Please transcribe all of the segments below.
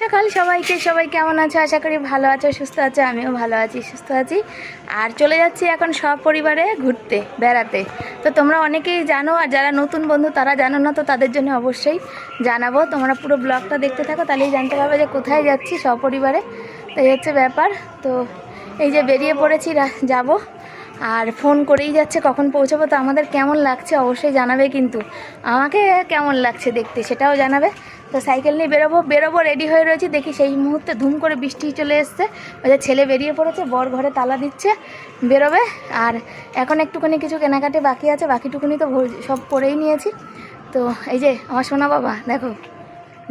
সকাল সবাইকে, সবাই কেমন আছে? আশা করি ভালো আছো, সুস্থ আছো, আমিও ভালো আছি, সুস্থ আছি। আর চলে যাচ্ছি এখন সব পরিবারে ঘুরতে, বেড়াতে। তো তোমরা অনেকেই জানো, আর যারা নতুন বন্ধু তারা জানো না, তো তাদের জন্য অবশ্যই জানাব। তোমরা পুরো ব্লগটা দেখতে থাকো, তাহলেই জানতে পারবে যে কোথায় যাচ্ছি সপরিবারে। তো এই হচ্ছে ব্যাপার। তো এই যে বেরিয়ে পড়েছি যাব। আর ফোন করেই যাচ্ছে, কখন পৌঁছাবো, তো আমাদের কেমন লাগছে অবশ্যই জানাবে কিন্তু। আমাকে কেমন লাগছে দেখতে, সেটাও জানাবে। তো সাইকেল নিয়ে বেরোবো বেরোবো রেডি হয়ে রয়েছি। দেখি সেই মুহূর্তে ধুম করে বৃষ্টি চলে এসছে। যে ছেলে বেরিয়ে পড়েছে, বর ঘরে তালা দিচ্ছে, বেরোবে। আর এখন একটুখানি কিছু কেনাকাটি বাকি আছে, বাকিটুকুনি তো সব করেই নিয়েছি। তো এই যে আমার সোনা বাবা, দেখো,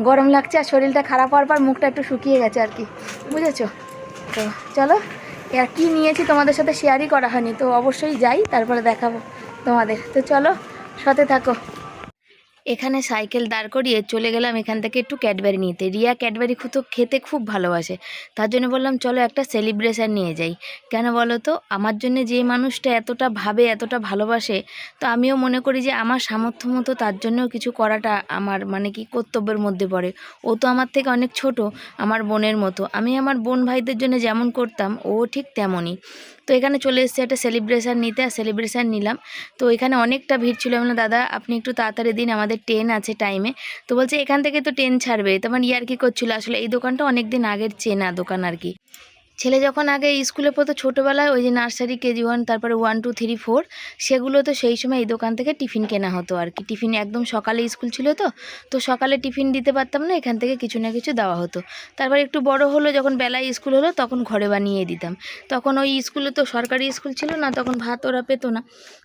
গরম লাগছে আর শরীরটা খারাপ হওয়ার পর মুখটা একটু শুকিয়ে গেছে আর কি, বুঝেছ? তো চলো আর কি নিয়েছি তোমাদের সাথে শেয়ারই করা হয়নি। তো অবশ্যই যাই, তারপরে দেখাবো তোমাদের। তো চলো, সাথে থাকো। এখানে সাইকেল দাঁড় করিয়ে চলে গেলাম এখান থেকে একটু ক্যাডবেরি নিতে। রিয়া ক্যাডবেরি খুব খেতে খুব ভালোবাসে। তার জন্য বললাম, চলো একটা সেলিব্রেশন নিয়ে যাই। কেন বলো তো, আমার জন্য যে মানুষটা এতটা ভাবে, এতটা ভালোবাসে, তো আমিও মনে করি যে আমার সামর্থ্য মতো তার জন্যও কিছু করাটা আমার মানে কি কর্তব্যের মধ্যে পড়ে। ও তো আমার থেকে অনেক ছোট, আমার বোনের মতো। আমি আমার বোন ভাইদের জন্য যেমন করতাম, ও ঠিক তেমনই। তো এখানে চলে এসেছি একটা সেলিব্রেশান নিতে, আর সেলিব্রেশান নিলাম। তো এখানে অনেকটা ভিড় ছিল। আমি দাদা, আপনি একটু তাড়াতাড়ি দিন, আমাদের ট্রেন আছে টাইমে তো বলছে, এখান থেকে তো ট্রেন ছাড়বে। তারপর ইয়ার কি করছিল, আসলে এই দোকানটা অনেক দিন আগের চেনা দোকান আর কি। ছেলে যখন আগে স্কুলে পড়তো ছোটোবেলায়, ওই যে নার্সারি, কেজি ওয়ান, তারপরে ওয়ান, টু, থ্রি, ফোর, সেগুলো তো সেই সময় এই দোকান থেকে টিফিন কেনা হতো আর কি। টিফিন একদম সকালে স্কুল ছিল তো তো সকালে টিফিন দিতে পারতাম না, এখান থেকে কিছু না কিছু দেওয়া হতো। তারপর একটু বড় হলো, যখন বেলায় স্কুল হলো, তখন ঘরে বানিয়ে দিতাম। তখন ওই স্কুলে তো সরকারি স্কুল ছিল না, তখন ভাত ওরা পেতো না,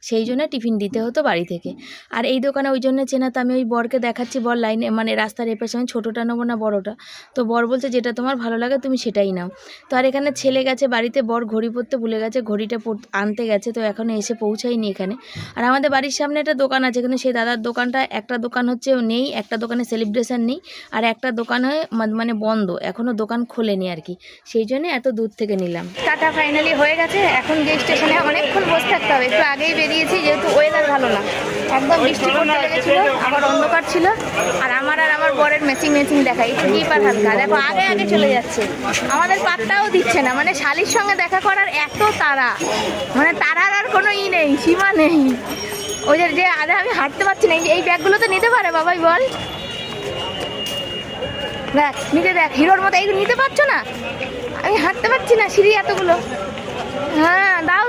সেই জন্য টিফিন দিতে হতো বাড়ি থেকে। আর এই দোকানে ওই জন্য চেনা তো আমি ওই বরকে দেখাচ্ছি, বর লাইনে মানে রাস্তার এপাশে, আমি ছোটোটা নেব না, বড়োটা। তো বর বলছে, যেটা তোমার ভালো লাগে, তুমি সেটাই নাও। তো আর এখানে ছেলে গেছে, বাড়িতে বর ঘড়ি পরতে ভুলে গেছে, ঘড়িটা আনতে গেছে, তো এখনও এসে পৌঁছায়নি এখানে। আর আমাদের বাড়ির সামনে একটা দোকান আছে, কিন্তু সেই দাদার দোকানটা, একটা দোকান হচ্ছে নেই, একটা দোকানে সেলিব্রেশন নেই, আর একটা দোকানে মানে বন্ধ এখনও দোকান খোলেনি আর কি। সেই জন্য এত দূর থেকে নিলাম। টাটা ফাইনালি হয়ে গেছে, এখন যে স্টেশনে অনেকক্ষণ বসে থাকতে হবে। একটু আগেই বেরিয়েছি, যেহেতু ওয়েদার ভালো না। একদম বৃষ্টি পড়তে লেগেছিল, আবার অন্ধকার ছিল, আর আমার আর আমার বরের ম্যাচিং ম্যাচিং দেখাই একটু ডিপার হালকা দেখো, আগে আগে চলে যাচ্ছে। আমাদের পাত্তাও দিচ্ছে না। মানে শালির সঙ্গে দেখা করার এত তারা। মানে তারার আর কোনো ই নেই, সীমা নেই। ওই যে যে আরে আমি হাঁটতে পারছি না। এই এই ব্যাগগুলো তো নিতে পারে, বাবাই বল। দেখ নিতে দেখ, হিরোর মতো। এইগুলো নিতে পারছ না? আমি হাঁটতে পারছি না, সিঁড়ি এতগুলো। হ্যাঁ দাও।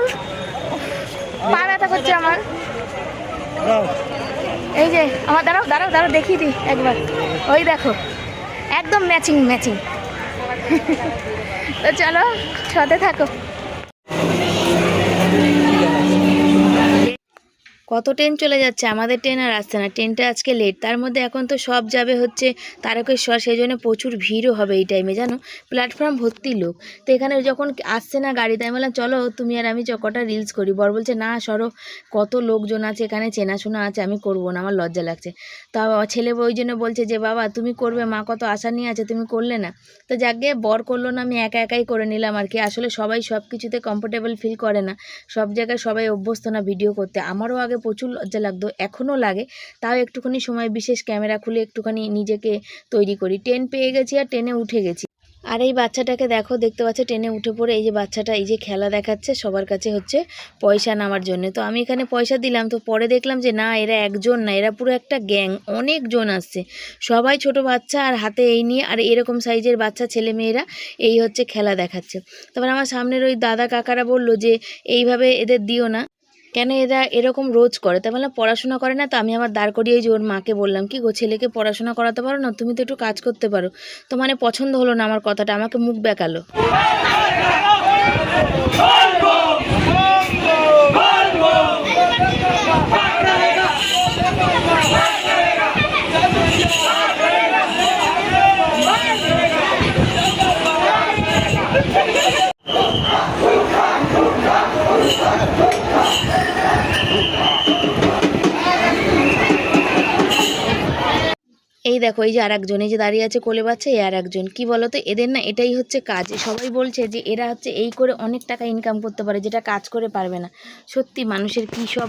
পা ব্যথা করছে আমার। এই যে, আমার দাঁড়াও দাঁড়াও দাঁড়াও, দেখিয়ে দিই একবার। ওই দেখো, একদম ম্যাচিং ম্যাচিং তো চলো সাথে থাকো। কত ট্রেন চলে যাচ্ছে? আমাদের ট্রেন আর আসছে না। ট্রেনটা আজকে লেট তার মধ্যে এখন তো সব যাবে হচ্ছে তারকেশ্বর। সেই জন্য প্রচুর ভিড়ও হবে এই টাইমে জানো? প্ল্যাটফর্ম ভর্তি লোক। তো এখানে যখন আসছে না গাড়ি, তাই বললাম, চলো, তুমি আর আমি চকটা রিলস করি। বর বলছে, না সরো, কত লোকজন আছে, এখানে চেনাশোনা আছে, আমি করব না, আমার লজ্জা লাগছে। তা ছেলে ওই জন্য বলছে যে, বাবা, তুমি করবে, মা কত আশা নিয়ে আছে, তুমি করলে না। তো যাকে বর করল না, আমি একা একাই করে নিলাম আর কি। আসলে সবাই সব কিছুতে কমফোর্টেবল ফিল করে না। সব জায়গায় সবাই অভ্যস্ত না ভিডিও করতে। আমারও আগে প্রচুর লজ্জা লাগতো, এখনও লাগে। তাও একটুখানি সময় বিশেষ ক্যামেরা খুলে একটুখানি নিজেকে তৈরি করি। ট্রেন পেয়ে গেছি আর ট্রেনে উঠে গেছি। আর এই বাচ্চাটাকে দেখো, দেখতে পাচ্ছে ট্রেনে উঠে পড়ে এই যে বাচ্চাটা, এই যে খেলা দেখাচ্ছে, সবার কাছে হচ্ছে পয়সা নামার জন্য। তো আমি এখানে পয়সা দিলাম, তো পরে দেখলাম যে না, এরা একজন না, এরা পুরো একটা গ্যাং, অনেকজন আসছে। সবাই ছোট বাচ্চা আর হাতে এই নিয়ে, আর এরকম সাইজের বাচ্চা ছেলে মেয়েরা এই হচ্ছে খেলা দেখাচ্ছে। তারপর আমার সামনের ওই দাদা কাকারা বলল যে, এইভাবে এদের দিও না। কেন এরা এরকম রোজ করে তাই বললাম পড়াশোনা করে না তো আমি আবার দাঁড় করিয়ে যে ওর মাকে বললাম কি গো ছেলেকে পড়াশোনা করাতে পারো না তুমি তো একটু কাজ করতে পারো তো মানে পছন্দ হলো না আমার কথাটা আমাকে মুখ বেঁকালো দেখো, এই যে আর একজন এই যে দাঁড়িয়ে আছে কোলে বাচ্চা, এই আর একজন কি বলতো, এদের না এটাই হচ্ছে কাজ। সবাই বলছে যে এরা হচ্ছে এই করে অনেক টাকা ইনকাম করতে পারে, যেটা কাজ করে পারবে না। সত্যি মানুষের কী সব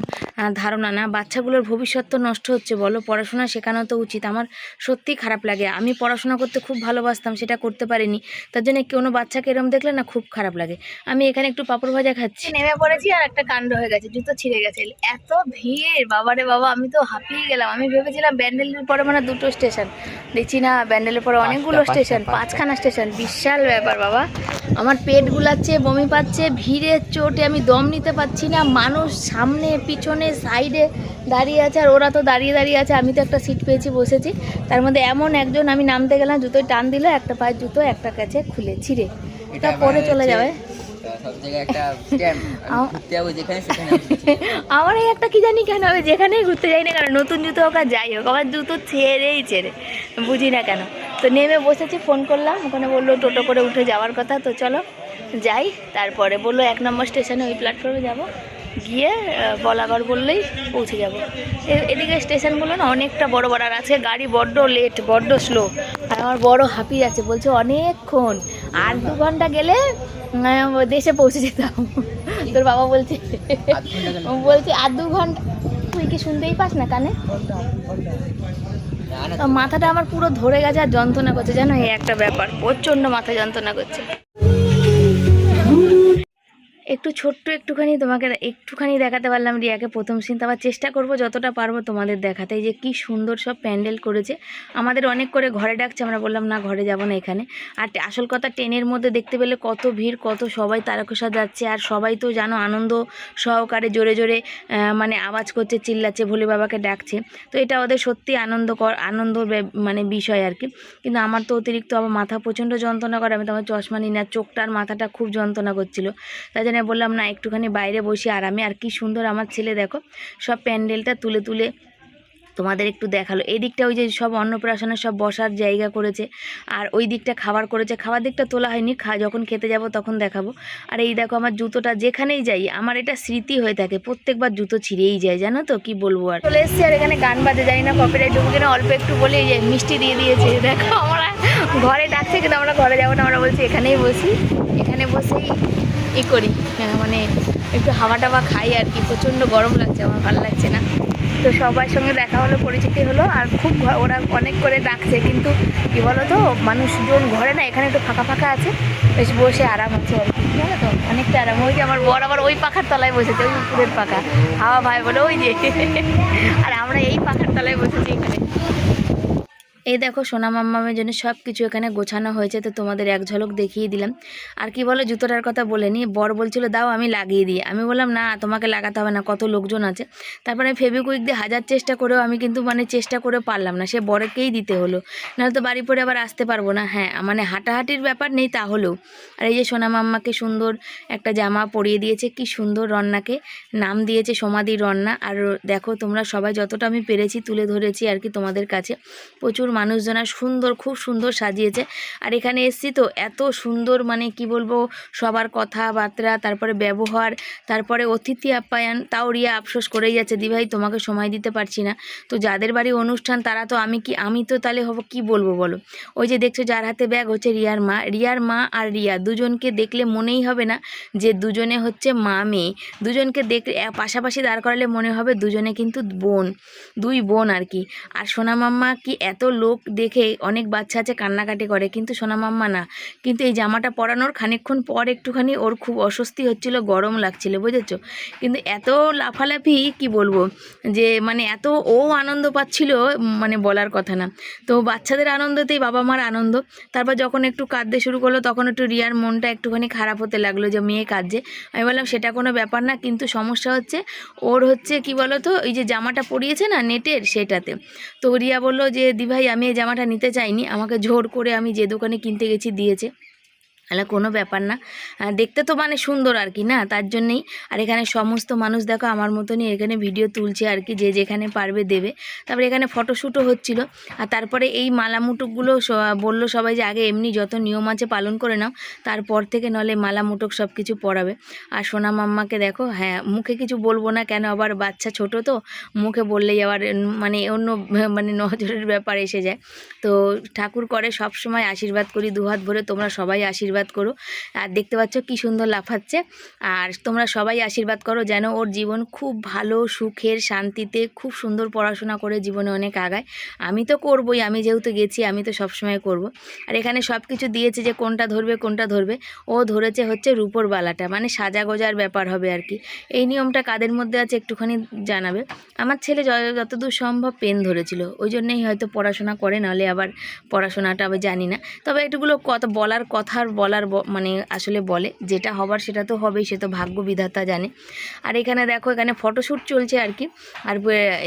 ধারণা না? বাচ্চাগুলোর ভবিষ্যৎ তো নষ্ট হচ্ছে, বলো? পড়াশোনা শেখানো তো উচিত। আমার সত্যি খারাপ লাগে। আমি পড়াশোনা করতে খুব ভালোবাসতাম, সেটা করতে পারিনি। তার জন্য কোনো বাচ্চাকে এরম দেখলে না খুব খারাপ লাগে। আমি এখানে একটু পাপড় ভাজা খাচ্ছি। নেমে পড়েছি আর একটা কাণ্ড হয়ে গেছে, জুতো ছিঁড়ে গেছে। এত ভিড়, বাবারে বাবা, আমি তো হাঁপিয়ে গেলাম। আমি ভেবেছিলাম ব্যান্ডেলের পরে মানে দুটো স্টেশন দেখছি না ব্যান্ডেলের পরে অনেকগুলো স্টেশন পাঁচখানা স্টেশন বিশাল ব্যাপার বাবা। আমার পেট গুলাচ্ছে বমি পাচ্ছে ভিড়ের চোটে আমি দম নিতে পারছি না। মানুষ সামনে পিছনে সাইডে দাঁড়িয়ে আছে আর ওরা তো দাঁড়িয়ে দাঁড়িয়ে আছে আমি তো একটা সিট পেয়েছি বসেছি। তার মধ্যে এমন একজন আমি নামতে গেলাম জুতোয় টান দিল একটা পায়ের জুতো একটা কাছে খুলে ছিঁড়ে এটা পরে চলে যাবে। সব জায়গায় একটা scam। ঘুরতে যাব যেখানে সেখানে আমার এই একটা কি জানি কেন আমি যেখানেই ঘুরতে যাই না কেন নতুন জুতো হোক আর যাই হোক আমার জুতো ছেড়েই ছেড়ে বুঝি না কেন। তো নেমে বসেছি ফোন করলাম ওখানে বলল টোটো করে উঠে যাওয়ার কথা তো চলো যাই। তারপরে বলল এক নম্বর স্টেশনে ওই প্ল্যাটফর্মে যাব গিয়ে বলাগড় বললেই পৌঁছে যাব। এদিকে স্টেশনগুলো না অনেকটা বড় বড় আর আছে গাড়ি বড্ড লেট বড্ড স্লো আর আমার বড় হাঁপি যাচ্ছে বলছে অনেকক্ষণ আর দু ঘণ্টা গেলে দেশে পৌঁছে যেতাম। তোর বাবা বলছে বলছে, আর দু ঘণ্টা তুই কি শুনতেই পাস না কানে? মাথাটা আমার পুরো ধরে গেছে আর যন্ত্রণা করছে। জানো, এই একটা ব্যাপার, প্রচণ্ড মাথা যন্ত্রণা করছে। একটু ছোট্ট একটুখানি তোমাকে একটুখানি দেখাতে পারলাম রিয়াকে প্রথম সিন আবার চেষ্টা করব যতটা পারব তোমাদের দেখাতে। যে কি সুন্দর সব প্যান্ডেল করেছে। আমাদের অনেক করে ঘরে ডাকছে, আমরা বললাম, না, ঘরে যাব না এখানে। আর আসল কথা, ট্রেনের মধ্যে দেখতে পেলে কত ভিড়, কত সবাই তারকসা যাচ্ছে। আর সবাই তো জানো, আনন্দ সহকারে জোরে জোরে মানে আওয়াজ করছে, চিল্লাচ্ছে, ভোলে বাবাকে ডাকছে। তো এটা ওদের সত্যি আনন্দকর, আনন্দ মানে বিষয় আর কি। কিন্তু আমার তো অতিরিক্ত আবার মাথা প্রচণ্ড যন্ত্রণা করে। আমি তো আমার চশমা নিই না চোখটার মাথাটা খুব যন্ত্রণা করছিল। তাই জন্য বললাম, না, একটুখানি বাইরে বসে আরামে। আর কি সুন্দর আমার ছেলে, দেখো। সব প্যান্ডেলটা তুলে তুলে তোমাদের একটু দেখাল। এই দিকটা ওই যে সব অন্নপ্রাশনের সব বসার জায়গা করেছে, আর ওই দিকটা খাবার করেছে। খাবার দিকটা তোলা হয়নি, খা, যখন খেতে যাব তখন দেখাবো। আর এই দেখো আমার জুতোটা, যেখানেই যাই, আমার এটা স্মৃতি হয়ে থাকে। প্রত্যেকবার জুতো ছিঁড়েই যায়, জানো তো? কি বলব আর? চলে এসছি আর এখানে গান বাজে যাই না কপিরাইট ঢুকে না অল্প একটু বলে, এই যে মিষ্টি দিয়ে দিয়েছে, দেখো আমরা ঘরে ডাকছে কিন্তু আমরা ঘরে যাব না আমরা বলছি এখানেই বসি। এখানে বসেই ই করি। হ্যাঁ, মানে একটু হাওয়া টাওয়া খাই আর কি প্রচণ্ড গরম লাগছে আমার ভালো লাগছে না। তো সবার সঙ্গে দেখা হলো পরিচিতি হলো আর খুব ওরা অনেক করে ডাকছে কিন্তু কি বলো তো মানুষজন ঘরে না এখানে একটু ফাঁকা ফাঁকা আছে বেশ বসে আরাম আছে আর কি তো অনেকটা আরাম। ওই যে আমার বর আবার ওই পাখার তলায় বসেছে ওই উপরের পাখা। হাওয়া ভাই বলে ওই যে। আর আমরা এই পাখার তলায় বসেছি এখানে। এই দেখো সোনা মাম্মামের জন্য সব কিছু এখানে গোছানো হয়েছে, তো তোমাদের এক ঝলক দেখিয়ে দিলাম। আর কি বলো, জুতোটার কথা বলে বলেনি বর বলছিল, দাও, আমি লাগিয়ে দিই। আমি বললাম, না, তোমাকে লাগাতে হবে না, কত লোকজন আছে। তারপরে ফেবিকুইক দিয়ে হাজার চেষ্টা করেও আমি কিন্তু মানে চেষ্টা করে পারলাম না, সে বরকেই দিতে হলো। নাহলে তো বাড়ি পরে আবার আসতে পারব না। হ্যাঁ মানে হাঁটাহাঁটির ব্যাপার নেই তাহলেও। আর এই যে সোনা মাম্মাকে সুন্দর একটা জামা পরিয়ে দিয়েছে, কি সুন্দর রন্নাকে। নাম দিয়েছে সমাধি রন্না। আর দেখো, তোমরা সবাই যতটা আমি পেরেছি, তুলে ধরেছি আর কি তোমাদের কাছে। প্রচুর মানুষজন সুন্দর, খুব সুন্দর সাজিয়েছে। আর এখানে এসছি তো এত সুন্দর মানে কি বলব, সবার কথাবার্তা, তারপরে ব্যবহার, তারপরে অতিথি আপ্যায়ন, তাও রিয়া আফসোস করেই যাচ্ছে, দিভাই, তোমাকে সময় দিতে পারছি না। তো যাদের বাড়ি অনুষ্ঠান, তারা তো আমি কি, আমি তো তাহলে হব, কি বলব বলো? ওই যে দেখছ যার হাতে ব্যাগ হচ্ছে রিয়ার মা রিয়ার মা আর রিয়া দুজনকে দেখলে মনেই হবে না যে দুজনে হচ্ছে মা মেয়ে। দুজনকে দেখলে পাশাপাশি দাঁড় করালে মনে হবে দুজনে কিন্তু বোন, দুই বোন আর কি। আর সোনা মাম্মা কি এত লোক দেখে অনেক বাচ্চা আছে, কান্নাকাটি করে, কিন্তু সোনা মাম্মা না। কিন্তু এই জামাটা পরানোর খানিকক্ষণ পর একটুখানি ওর খুব অস্বস্তি হচ্ছিল, গরম লাগছিল, বুঝেছ? কিন্তু এত লাফালাফি, কি বলব? যে মানে এত ও আনন্দ পাচ্ছিল মানে বলার কথা না। তো বাচ্চাদের আনন্দতেই বাবা মার আনন্দ। তারপর যখন একটু কাঁদতে শুরু করল, তখন একটু রিয়ার মনটা একটুখানি খারাপ হতে লাগল যে, মেয়ে কাঁদছে। আমি বললাম, সেটা কোনো ব্যাপার না, কিন্তু সমস্যা হচ্ছে, ওর হচ্ছে কি বলো তো এই যে জামাটা পরিয়েছে না, নেটের, সেটাতে। তো রিয়া বলল যে, দিভাই আমি এই জামাটা নিতে চাইনি। আমাকে জোর করে আমি যে দোকানে কিনতে গেছি দিয়েছে। তাহলে কোনো ব্যাপার না। দেখতে তো মানে সুন্দর আর কি, না? তার জন্যেই। আর এখানে সমস্ত মানুষ দেখো আমার মতনই এখানে ভিডিও তুলছে আর কি, যে যেখানে পারবে দেবে। তারপরে এখানে ফটোশ্যুটও হচ্ছিল। আর তারপরে এই মালা মুটুকগুলো স- বলল সবাই যে আগে এমনি যত নিয়ম আছে পালন করে নাও, তারপর থেকে নলে মালা মুটুক সব কিছু পরাবে আর সোনা মাম্মাকে দেখো হ্যাঁ মুখে কিছু বলব না কেন? আবার বাচ্চা ছোট তো, মুখে বললেই আবার মানে অন্য মানে নজরের ব্যাপার এসে যায়। তো ঠাকুর করে সব সময় আশীর্বাদ করি, দুহাত ভরে তোমরা সবাই আশীর্বাদ আশীর্বাদ করো। আর দেখতে পাচ্ছ কি সুন্দর লাফাচ্ছে। আর তোমরা সবাই আশীর্বাদ করো যেন ওর জীবন খুব ভালো, সুখের, শান্তিতে, খুব সুন্দর পড়াশোনা করে জীবনে অনেক আগায়। আমি তো করবই, আমি যেহেতু গেছি, আমি তো সবসময় করব। আর এখানে সব কিছু দিয়েছে যে কোনটা ধরবে কোনটা ধরবে। ও ধরেছে হচ্ছে রূপোর বালাটা মানে সাজা গোজার ব্যাপার হবে আর কি। এই নিয়মটা কাদের মধ্যে আছে একটুখানি জানাবে। আমার ছেলে যতদূর সম্ভব পেন ধরেছিল, ওই জন্যেই হয়তো পড়াশোনা করে, নাহলে আবার পড়াশোনাটা আমি জানি না। তবে এটুগুলো কত, বলার কথার বলার মানে আসলে বলে, যেটা হবার সেটা তো হবেই, সে তো ভাগ্য বিধাতা জানে। আর এখানে দেখো, এখানে ফটোশ্যুট চলছে আর কি। আর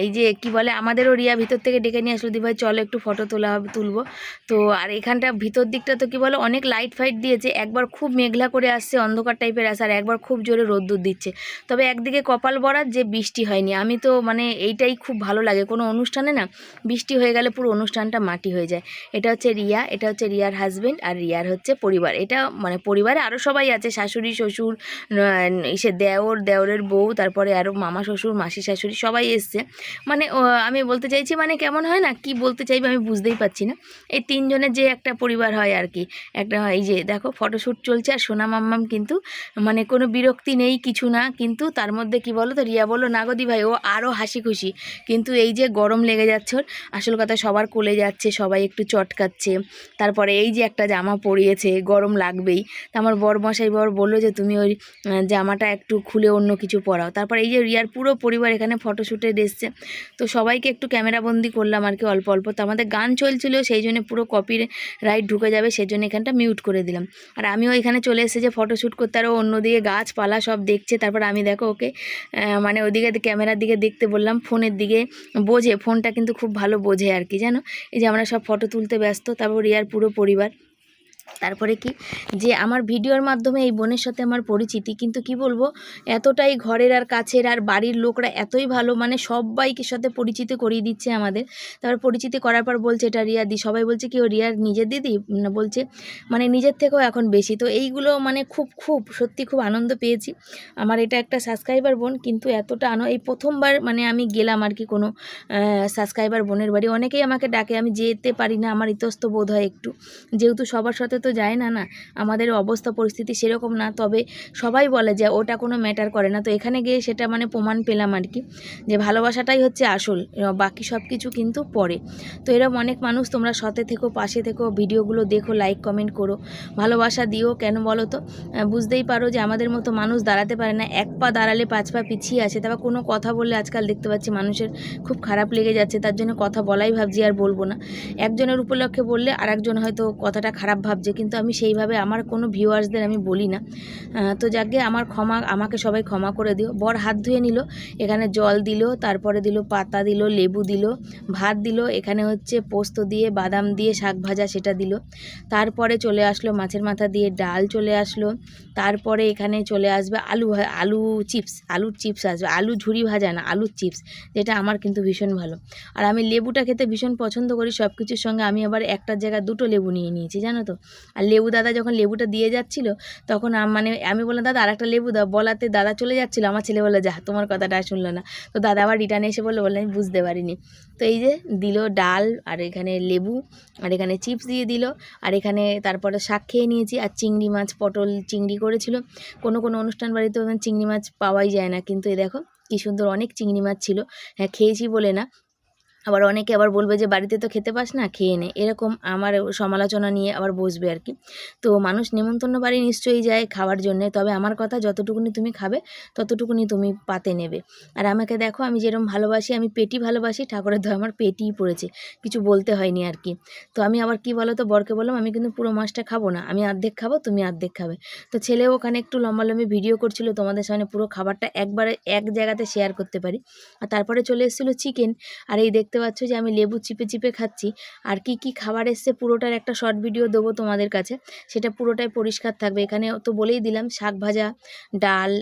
এই যে কি বলে, আমাদেরও রিয়া ভিতর থেকে ডেকে নিয়ে আসলো, দি ভাই, চলো একটু ফটো তোলা হবে, তুলবো। তো, আর এখানটা ভিতর দিকটা তো কি বলো, অনেক লাইট ফাইট দিয়েছে। একবার খুব মেঘলা করে আসছে, অন্ধকার টাইপের আসে আর একবার খুব জোরে রোদ্দুর দিচ্ছে। তবে একদিকে কপাল বরাত যে বৃষ্টি হয়নি। আমি তো মানে এইটাই খুব ভালো লাগে। কোনো অনুষ্ঠানে না, বৃষ্টি হয়ে গেলে পুরো অনুষ্ঠানটা মাটি হয়ে যায়। এটা হচ্ছে রিয়া, এটা হচ্ছে রিয়ার হাজবেন্ড আর রিয়ার হচ্ছে পরিবার। এটা মানে পরিবারে আরও সবাই আছে, শাশুড়ি, শ্বশুর ইসে দেওর, দেওরের বউ, তারপরে আরও মামা, শ্বশুর, মাসি, শাশুড়ি সবাই এসছে। মানে আমি বলতে চাইছি মানে কেমন হয় না, কি বলতে চাইবে আমি বুঝতেই পারছি না। এই তিনজনের যে একটা পরিবার হয় আর কি একটা এই যে দেখো ফটোশ্যুট চলছে আর সোনা মাম্মাম কিন্তু মানে কোনো বিরক্তি নেই কিছু না, কিন্তু তার মধ্যে কি বলো তো রিয়া বলল নাগদি ভাই ও আরও হাসি খুশি। কিন্তু এই যে গরম লেগে যাচ্ছে ওর, আসল কথা সবার কোলে যাচ্ছে, সবাই একটু চটকাচ্ছে। তারপরে এই যে একটা জামা পরিয়েছে, গরম লাগবেই। তা আমার বর মশাই বর বলল যে, তুমি ওই জামাটা একটু খুলে অন্য কিছু পরাও। তারপর এই যে রিয়ার পুরো পরিবার এখানে ফটোশ্যুটে এসছে। তো সবাইকে একটু ক্যামেরাবন্দি করলাম আর কি, অল্প অল্প। তো আমাদের গান চলছিল, সেই জন্য পুরো কপি রাইট ঢুকে যাবে, সেই জন্য এখানটা মিউট করে দিলাম। আর আমিও এখানে চলে এসেছি যে ফটোশ্যুট করতে আরও অন্যদিকে গাছপালা সব দেখছে। তারপর আমি দেখো ওকে মানে ওদিকে ক্যামেরার দিকে দেখতে বললাম, ফোনের দিকে বোঝে। ফোনটা কিন্তু খুব ভালো বোঝে আর কি, জানো? এই যে আমরা সব ফটো তুলতে ব্যস্ত, তারপর রিয়ার পুরো পরিবার। তারপরে কি? যে আমার ভিডিওর মাধ্যমে এই বোনের সাথে আমার পরিচিতি, কিন্তু কি বলব? এতটাই ঘরের আর কাছের আর বাড়ির লোকরা এতই ভালো মানে সবাইকে সাথে পরিচিতি করিয়ে দিচ্ছে আমাদের। তারপর পরিচিতি করার পর বলছে, এটা রিয়া দি। সবাই বলছে কি, ও রিয়ার নিজের দিদি? না বলছে মানে নিজের থেকেও এখন বেশি। তো এইগুলো মানে খুব খুব, সত্যি খুব আনন্দ পেয়েছি। আমার এটা একটা সাবস্ক্রাইবার বোন, কিন্তু এতটা আনো, এই প্রথমবার মানে আমি গেলাম আর কি কোনো সাবস্ক্রাইবার বোনের বাড়ি। অনেকেই আমাকে ডাকে, আমি যেতে পারি না, আমার ইতস্ত বোধ হয় একটু। যেহেতু সবার সাথে তো যায় না না। আমাদের অবস্থা, পরিস্থিতি সেরকম না। তবে সবাই বলে যে ওটা কোনো ম্যাটার করে না। তো এখানে গিয়ে সেটা মানে প্রমাণ পেলাম আর কি। যে ভালোবাসাটাই হচ্ছে আসল। বাকি সব কিছু কিন্তু পরে। তো এরকম অনেক মানুষ তোমরা সতে থেকো, পাশে থেকো, ভিডিওগুলো দেখো লাইক কমেন্ট করো। ভালোবাসা দিও কেন বলো তো? বুঝতেই পারো যে আমাদের মতো মানুষ দাঁড়াতে পারে না। এক পা দাঁড়ালে পাঁচ পা পিছিয়ে আছে। তারপর কোনো কথা বললে আজকাল দেখতে পাচ্ছি মানুষের খুব খারাপ লেগে যাচ্ছে। তার জন্য কথা বলাই ভাবছি আর বলব না। একজনের উপলক্ষে বললে আর একজন হয়তো কথাটা খারাপ ভাবছে। কিন্তু আমি সেইভাবে আমার কোনো ভিউয়ার্সদের আমি বলি না। তো যাকে আমার ক্ষমা, আমাকে সবাই ক্ষমা করে দিও। বর হাত ধুয়ে নিল, এখানে জল দিল, তারপরে দিল, পাতা দিল, লেবু দিল, ভাত দিল, এখানে হচ্ছে পোস্ত দিয়ে, বাদাম দিয়ে শাক ভাজা সেটা দিল। তারপরে চলে আসলো, মাছের মাথা দিয়ে ডাল চলে আসলো। তারপরে এখানে চলে আসবে আলু আলু চিপস, আলুর চিপস আসবে। আলু ঝুরি ভাজা না, আলুর চিপস, যেটা আমার কিন্তু ভীষণ ভালো। আর আমি লেবুটা খেতে ভীষণ পছন্দ করি সব কিছুর সঙ্গে আমি আবার একটার জায়গায় দুটো লেবু নিয়ে নিয়েছি, জানো তো? আর লেবু দাদা যখন লেবুটা দিয়ে যাচ্ছিল, তখন মানে আমি বললাম, দাদা আর একটা লেবু দাও। বলাতে দাদা চলে যাচ্ছিল। আমার ছেলে বলল, যা, তোমার কথাটা শুনলো না। তো দাদা আবার রিটার্নে এসে বলল বলল, আমি বুঝতে পারিনি। তো এই যে দিল ডাল, আর এখানে লেবু, আর এখানে চিপস দিয়ে দিল, আর এখানে তারপরে শাক খেয়ে নিয়েছি, আর চিংড়ি মাছ, পটল চিংড়ি করেছিল। কোনো কোনো অনুষ্ঠান বাড়িতে চিংড়ি মাছ পাওয়াই যায় না। কিন্তু এই দেখো, কী সুন্দর অনেক চিংড়ি মাছ ছিল। হ্যাঁ খেয়েছি বলে না। আবার অনেকে আবার বলবে যে, বাড়িতে তো খেতে পাস না, খেয়ে নে। এরকম আমার সমালোচনা নিয়ে আবার বসবে আর কি তো মানুষ নেমন্তন্ন বাড়ি নিশ্চয়ই যায় খাওয়ার জন্য, তবে আমার কথা যতটুকুনি তুমি খাবে, ততটুকুনি তুমি পাতে নেবে। আর আমাকে দেখো, আমি যেরকম ভালোবাসি, আমি পেটি ভালোবাসি, ঠাকুরের দয়, আমার পেটিই পড়েছে, কিছু বলতে হয়নি আর কি তো আমি আবার কি বলো তো বরকে বললাম, আমি কিন্তু পুরো মাছটা খাব না, আমি অর্ধেক খাব, তুমি অর্ধেক খাবে। তো ছেলেও ওখানে একটু লম্বালম্বি ভিডিও করছিল, তোমাদের সামনে পুরো খাবারটা একবারে এক জায়গাতে শেয়ার করতে পারি। আর তারপরে চলে এসেছিল চিকেন আর এই দেখতে পাচ্ছ যে আমি লেবু চিপে চিপে খাচ্ছি। আর কি কি খাবার এসছে পুরোটার একটা শর্ট ভিডিও দেবো তোমাদের কাছে। সেটা পুরোটাই পরিষ্কার থাকবে। এখানে তো বলেই দিলাম, শাক ভাজা, ডাল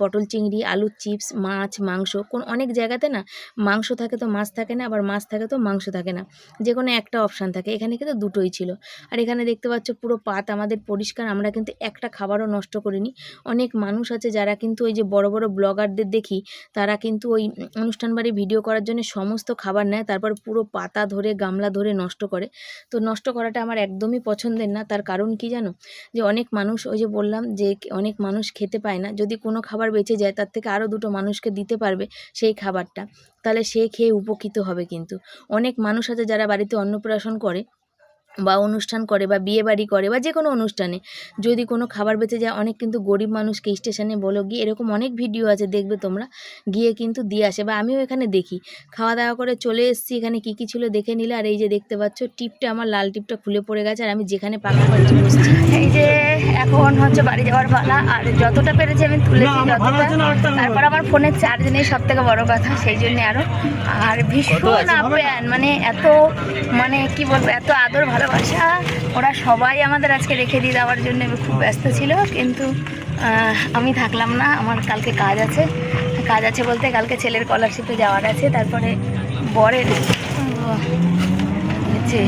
পটল চিংড়ি, আলুর চিপস মাছ, মাংস। কোন, অনেক জায়গাতে না মাংস থাকে তো মাছ থাকে না, আবার মাছ থাকে তো মাংস থাকে না। যে কোনো একটা অপশান থাকে। এখানে কিন্তু দুটোই ছিল। আর এখানে দেখতে পাচ্ছ পুরো পাত আমাদের পরিষ্কার। আমরা কিন্তু একটা খাবারও নষ্ট করিনি। অনেক মানুষ আছে যারা কিন্তু ওই যে বড় বড় ব্লগারদের দেখি, তারা কিন্তু ওই অনুষ্ঠান বাড়ি ভিডিও করার জন্য সমস্ত খাবার খাবার নেয়, তারপর পুরো পাতা ধরে, গামলা ধরে নষ্ট করে। তো নষ্ট করাটা আমার একদমই পছন্দের না। তার কারণ কি জানো? যে অনেক মানুষ, ওই যে বললাম যে অনেক মানুষ খেতে পায় না। যদি কোনো খাবার বেঁচে যায়, তার থেকে আরও দুটো মানুষকে দিতে পারবে সেই খাবারটা। তাহলে সে খেয়ে উপকৃত হবে কিন্তু। অনেক মানুষ আছে যারা বাড়িতে অন্নপ্রাশন করে বা অনুষ্ঠান করে বা বিয়ে বাড়ি করে বা যে কোনো অনুষ্ঠানে। যদি কোনো খাবার বেঁচে যায় অনেক কিন্তু গরিব মানুষকে স্টেশনে বলো গিয়ে এরকম অনেক ভিডিও আছে দেখবে তোমরা। গিয়ে কিন্তু দিয়ে আসে বা আমিও এখানে দেখি। খাওয়া দাওয়া করে চলে এসেছি এখানে কী কী ছিল দেখে নিলে। আর এই যে দেখতে পাচ্ছ টিপটা আমার লাল টিপটা খুলে পড়ে গেছে আর আমি যেখানে পাকা পাচ্ছি বসছি এই যে এখন হচ্ছে বাড়ি যাওয়ার পালা। আর যতটা পেরেছি আমি তুলেছি যতটা। তারপর আমার ফোনের চার্জ নেই সব থেকে বড় কথা সেই জন্য আরও আর ভীষণ আপ্যায়ন মানে এত মানে কি বলব এত আদর ভালোবাসা। ওরা সবাই আমাদের আজকে রেখে দিয়ে দেওয়ার জন্য খুব ব্যস্ত ছিল, কিন্তু আমি থাকলাম না, আমার কালকে কাজ আছে। কাজ আছে বলতে কালকে ছেলের স্কলারশিপে যাওয়ার আছে, তারপরে বরের হচ্ছে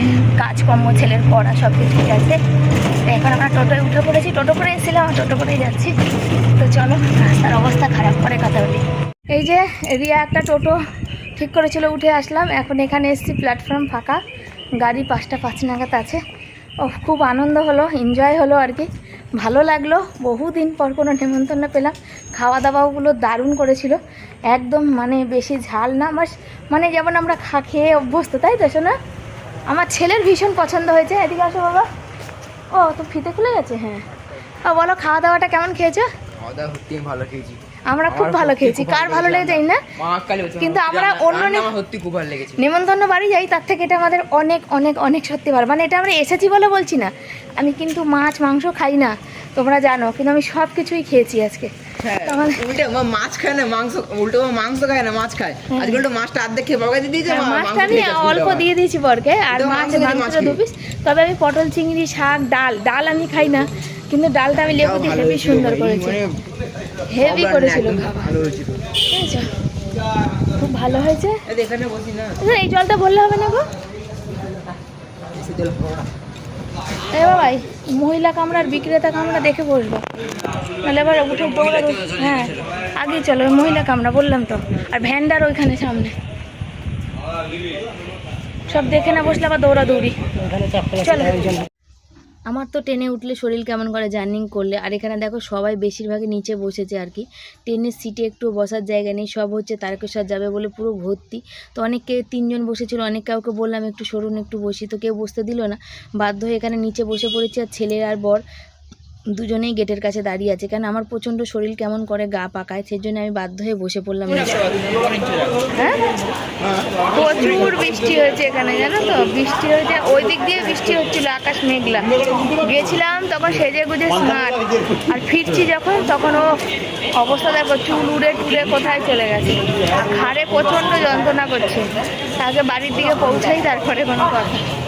কাজকর্ম, ছেলের পড়া সব কিছুই আছে। এখন আমরা টোটোয় উঠে পড়েছি, টোটো করে এসেছিলাম টোটো করেই যাচ্ছি। তো চলো, রাস্তার অবস্থা খারাপ করে কথা বলি। এই যে রিয়া একটা টোটো ঠিক করেছিল, উঠে আসলাম। এখন এখানে এসেছি প্ল্যাটফর্ম ফাঁকা। গাড়ি পাঁচটা পাঁচ নাগাদ আছে। ও খুব আনন্দ হলো এনজয় হলো আর কি। ভালো লাগল, বহুদিন পর কোনো নেমন্তন্ন পেলাম। খাওয়া দাওয়াগুলো দারুণ করেছিল। একদম মানে বেশি ঝাল না, আমার মানে যেমন আমরা খা খেয়ে অভ্যস্ত, তাই তো শোনা আমার ছেলের ভীষণ পছন্দ হয়েছে। এদিকে আসো বাবা। ও, তো ফিতে খুলে গেছে? হ্যাঁ। ও, বলো খাওয়া দাওয়াটা কেমন খেয়েছো? খাওয়া দাওয়া ভালো খেয়েছি। আমরা খুব ভালো খেয়েছি। কার ভালো লেগে। যাই না কিন্তু আমরা অন্য নেমন্তন্ন বাড়ি যাই তার থেকে এটা আমাদের অনেক অনেক অনেক সত্যি ভালো। মানে এটা আমরা এসেছি বলে বলছি না। আমি কিন্তু মাছ মাংস খাই না। তোমরা জানো কিন্তু আমি সব কিছুই খেয়েছি আজকে। হ্যাঁ, তো উল্টে মাছ খায় না মাংস উল্টো মাংস খায় না মাছ খায়। আজকে উল্টো মাছটা অর্ধেক খেয়ে দিয়ে হ্যাঁ, মা মাছটা আমি অল্প দিয়ে দিয়েছি বরকে আর মাছ মাংসটা দু পিস। তবে আমি পটল চিংড়ি শাক ডাল ডাল আমি খাই না। কিন্তু ডালটা আমি লেবু দিয়ে সুন্দর করেছি। মানে হেভি করেছিল ভালো হয়েছিল। খুব ভালো হয়েছে? এই আচ্ছা, এই জলটা বললে হবে না গো? এ বাবাই মহিলা কামরার বিক্রেতা কামরা দেখে বসবো। নাহলে এবার উঠে হ্যাঁ আগে চলো ওই মহিলা কামরা বললাম তো। আর ভ্যান্ডার ওইখানে সামনে। সব দেখে না বসলে আবার দৌড়াদৌড়ি। চলো। আমার তো ট্রেনে উঠলে শরীর কেমন করে জার্নিং করলে, আর এখানে দেখো সবাই বেশিরভাগই নিচে বসেছে আর কি। ট্রেনের সিটে একটু বসার জায়গা নেই, সব হচ্ছে তারকেশ্বর যাবে বলে পুরো ভর্তি। তো অনেককে তিনজন বসেছিল, অনেক কাউকে বললাম একটু সরুন, একটু বসি, তো কেউ বসতে দিল না। বাধ্য হয়ে এখানে নিচে বসে পড়েছে, আর ছেলের আর বর দুজনেই গেটের কাছে দাঁড়িয়ে আছে। কেন আমার প্রচণ্ড শরীর কেমন করে গা পাকায়, সেই জন্য আমি বাধ্য হয়ে বসে পড়লাম। হ্যাঁ? প্রচুর বৃষ্টি হয়েছে এখানে, জানো তো? বৃষ্টি হয়েছে, ওই দিক দিয়ে বৃষ্টি হচ্ছিল, আকাশ মেঘলা। গেছিলাম, তখন সেজে গুজে স্মার্ট। আর ফিরছি যখন, তখন ও অবস্থা দেখো, চুল উড়ে টুড়ে কোথায় চলে গেছে। আর ঘাড়ে প্রচণ্ড যন্ত্রণা করছে। তাকে বাড়ির দিকে পৌঁছাই তারপরে কোনো কথা।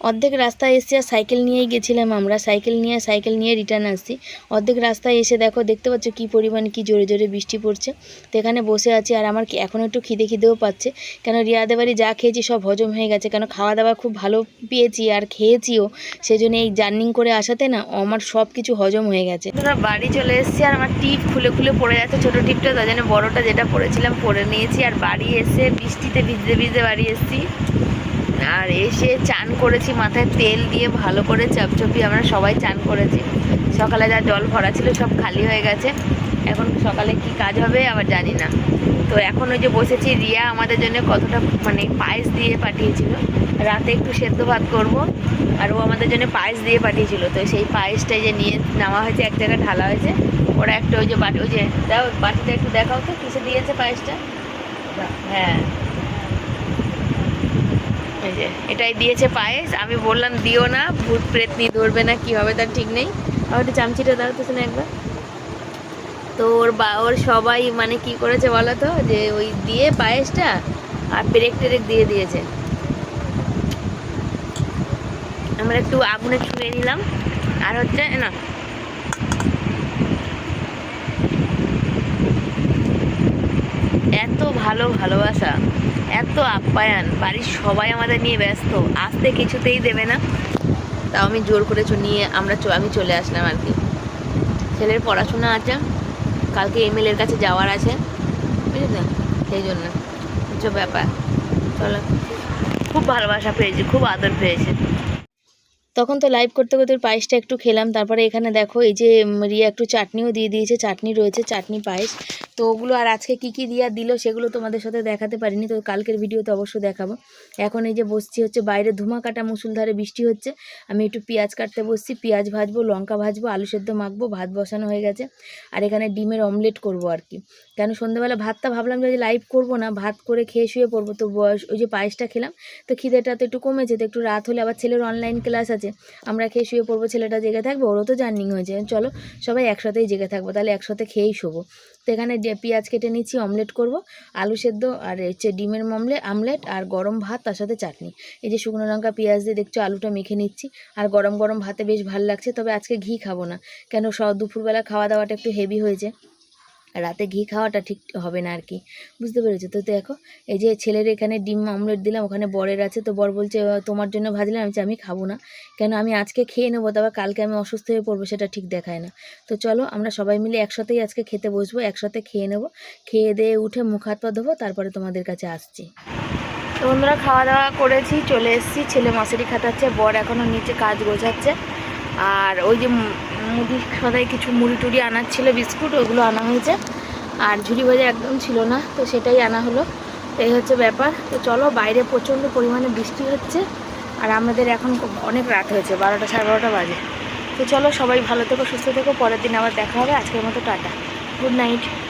অর্ধেক রাস্তায় এসে আর সাইকেল নিয়েই গেছিলাম আমরা। সাইকেল নিয়ে সাইকেল নিয়ে রিটার্ন আসছি। অর্ধেক রাস্তায় এসে দেখো, দেখতে পাচ্ছ কী পরিমাণে, কি জোরে জোরে বৃষ্টি পড়ছে। তো এখানে বসে আছি আর আমার এখন একটু খিদে খিদেও পাচ্ছে। কেন রিয়াদের বাড়ি যা খেয়েছি সব হজম হয়ে গেছে। কেন খাওয়া দাওয়া খুব ভালো পেয়েছি আর খেয়েছিও। সেই জন্য এই জার্নিং করে আসাতে না আমার সব কিছু হজম হয়ে গেছে। তোরা বাড়ি চলে এসেছি আর আমার টিপ খুলে খুলে পড়ে যাচ্ছে ছোটো টিপটা। তার জন্য বড়োটা যেটা পড়েছিলাম পরে নিয়েছি। আর বাড়ি এসে বৃষ্টিতে ভিজতে ভিজতে বাড়ি এসেছি। আর এসে চান করেছি, মাথায় তেল দিয়ে ভালো করে চপচপি, আমরা সবাই চান করেছি। সকালে যা জল ভরা ছিল সব খালি হয়ে গেছে। এখন সকালে কি কাজ হবে আবার জানি না। তো এখন ওই যে বসেছি, রিয়া আমাদের জন্য কতটা মানে পায়েস দিয়ে পাঠিয়েছিল। রাতে একটু সেদ্ধ ভাত করব, আর ও আমাদের জন্য পায়েস দিয়ে পাঠিয়েছিল। তো সেই পায়েসটাই যে নিয়ে নেওয়া হয়েছে, এক জায়গায় ঢালা হয়েছে। ওরা একটা ওই যে বাটি, ওই যে দাও, বাটিটা একটু দেখাও তো, কিসে দিয়েছে পায়েসটা? হ্যাঁ। যে, এটাই দিয়েছে পায়েস। আমি বললাম, দিও না, ভূত প্রেতনি ধরবে না, কি হবে তার ঠিক নেই। আমার একটু চামচিটা দাও তো শুনে একবার। তো ওর বা, ওর সবাই মানে কি করেছে বলো তো? যে ওই দিয়ে পায়েসটা আর পেরেক টেরেক দিয়ে দিয়েছে। আমরা একটু আগুনে ছুঁড়ে নিলাম। আর হচ্ছে, না এত ভালো ভালোবাসা, এত আপ্যায়ন, বাড়ির সবাই আমাদের নিয়ে ব্যস্ত, আসতে কিছুতেই দেবে না। তাও আমি জোর করে নিয়ে আমরা আমি চলে আসলাম আর কি। ছেলের পড়াশোনা আছে, কালকে এমএলএর কাছে যাওয়ার আছে বুঝেছেন সেই জন্য হচ্ছে ব্যাপার। চলো। খুব ভালোবাসা পেয়েছি, খুব আদর পেয়েছে। তখন তো লাইভ করতে করতে পায়েসটা একটু খেলাম, তারপরে এখানে দেখো, এই যে রিয়া একটু চাটনিও দিয়ে দিয়েছে, চাটনি রয়েছে, চাটনি পায়েস। তো ওগুলো আর আজকে কী কী দিয়া দিল সেগুলো তোমাদের সাথে দেখাতে পারিনি, তো কালকের ভিডিওতে অবশ্যই দেখাবো। এখন এই যে বসছি হচ্ছে বাইরে ধুমা কাটা মুসুলধারে বৃষ্টি হচ্ছে, আমি একটু পেঁয়াজ কাটতে বসছি, পেঁয়াজ ভাজবো, লঙ্কা ভাজবো, আলু সেদ্ধ মাখবো, ভাত বসানো হয়ে গেছে, আর এখানে ডিমের অমলেট করব আর কি। কেন সন্ধ্যাবেলা ভাতটা ভাবলাম যে লাইভ করব না, ভাত করে খেয়ে শুয়ে পড়ব, তো বয়স ওই যে পায়েসটা খেলাম, তো খিদেটা তো একটু কমেছে, তো একটু রাত হলে আবার ছেলের অনলাইন ক্লাস আছে, আমরা খেয়ে শুয়ে পড়ব, ছেলেটা জেগে থাকবে, ওরও তো জার্নিং হয়েছে চলো সবাই একসাথেই জেগে থাকব, তাহলে একসাথে খেয়েই শোবো। তো এখানে যে পেঁয়াজ কেটে নিচ্ছি অমলেট করব, আলু সেদ্ধ আর হচ্ছে ডিমের মমলে, আমলেট আর গরম ভাত, তার সাথে চাটনি। এই যে শুকনো লঙ্কা, পেঁয়াজ দিয়ে দেখছ আলুটা মেখে নিচ্ছি। আর গরম গরম ভাতে বেশ ভালো লাগছে, তবে আজকে ঘি খাব না। কেন দুপুরবেলা খাওয়া দাওয়াটা একটু হেভি হয়েছে। রাতে ঘি খাওয়াটা ঠিক হবে না আর কি। বুঝতে পেরেছ? তো দেখো এই যে ছেলের এখানে ডিম অমলেট দিলাম ওখানে বরের আছে তো বর বলছে "আহ, তোমার জন্য ভাজলাম আমি আমি খাব না। কেন? আমি আজকে খেয়ে নেব তবে কালকে আমি অসুস্থ হয়ে পড়ব সেটা ঠিক দেখায় না। তো চলো আমরা সবাই মিলে একসাথেই আজকে খেতে বসবো একসাথে খেয়ে নেব। খেয়ে দিয়ে উঠে মুখ হাত পা ধোবো তারপরে তোমাদের কাছে আসছি। তো বন্ধুরা খাওয়া দাওয়া করেছি চলে এসেছি। ছেলে মশারি খাটাচ্ছে বর এখনও নিচে কাজ গোছাচ্ছে। আর ওই যে মু- মুদি সদাই কিছু মুড়ি টুড়ি আনার ছিল, বিস্কুট, ওগুলো আনা হয়েছে। আর ঝুড়ি ভাজা একদম ছিল না, তো সেটাই আনা হলো। এই হচ্ছে ব্যাপার। তো চলো, বাইরে প্রচণ্ড পরিমাণে বৃষ্টি হচ্ছে, আর আমাদের এখন অনেক রাত হয়েছে, বারোটা সাড়ে বারোটা বাজে। তো চলো, সবাই ভালো থেকো, সুস্থ থেকো, পরের দিন আবার দেখা হবে। আজকের মতো টাটা। Good night.